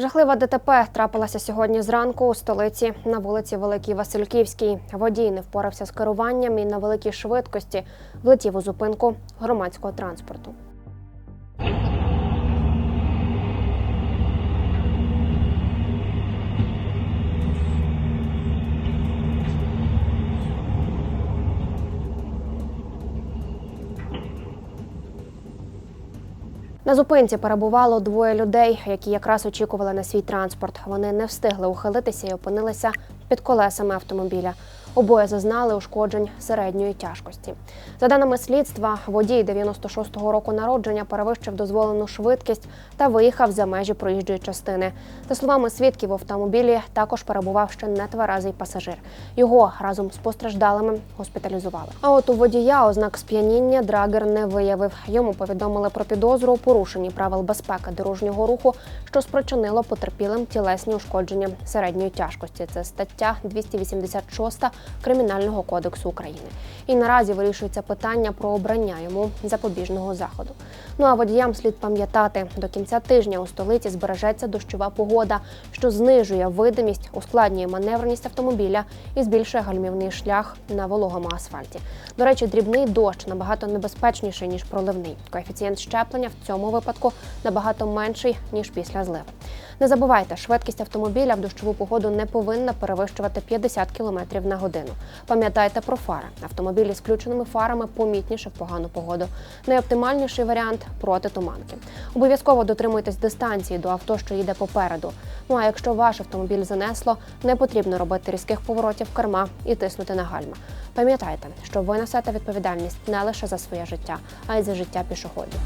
Жахлива ДТП трапилася сьогодні зранку у столиці на вулиці Великій Васильківській. Водій не впорався з керуванням і на великій швидкості влетів у зупинку громадського транспорту. На зупинці перебувало двоє людей, які якраз очікували на свій транспорт. Вони не встигли ухилитися і опинилися під колесами автомобіля. Обоє зазнали ушкоджень середньої тяжкості. За даними слідства, водій 96-го року народження перевищив дозволену швидкість та виїхав за межі проїжджої частини. За словами свідків, в автомобілі також перебував ще нетверезий пасажир. Його разом з постраждалими госпіталізували. А от у водія ознак сп'яніння драгер не виявив. Йому повідомили про підозру у порушенні правил безпеки дорожнього руху, що спричинило потерпілим тілесні ушкодження середньої тяжкості. Це стаття 286 Кримінального кодексу України. І наразі вирішується питання про обрання йому запобіжного заходу. Ну а водіям слід пам'ятати, до кінця тижня у столиці збережеться дощова погода, що знижує видимість, ускладнює маневреність автомобіля і збільшує гальмівний шлях на вологому асфальті. До речі, дрібний дощ набагато небезпечніший ніж проливний. Коефіцієнт щеплення в цьому випадку набагато менший ніж після зливи. Не забувайте, швидкість автомобіля в дощову погоду не повинна перевищувати 50 км на годину. Пам'ятайте про фари. Автомобілі з включеними фарами помітніше в погану погоду. Найоптимальніший варіант проти туманки. Обов'язково дотримуйтесь дистанції до авто, що їде попереду. Ну а якщо ваш автомобіль занесло, не потрібно робити різких поворотів керма і тиснути на гальма. Пам'ятайте, що ви несете відповідальність не лише за своє життя, а й за життя пішоходів.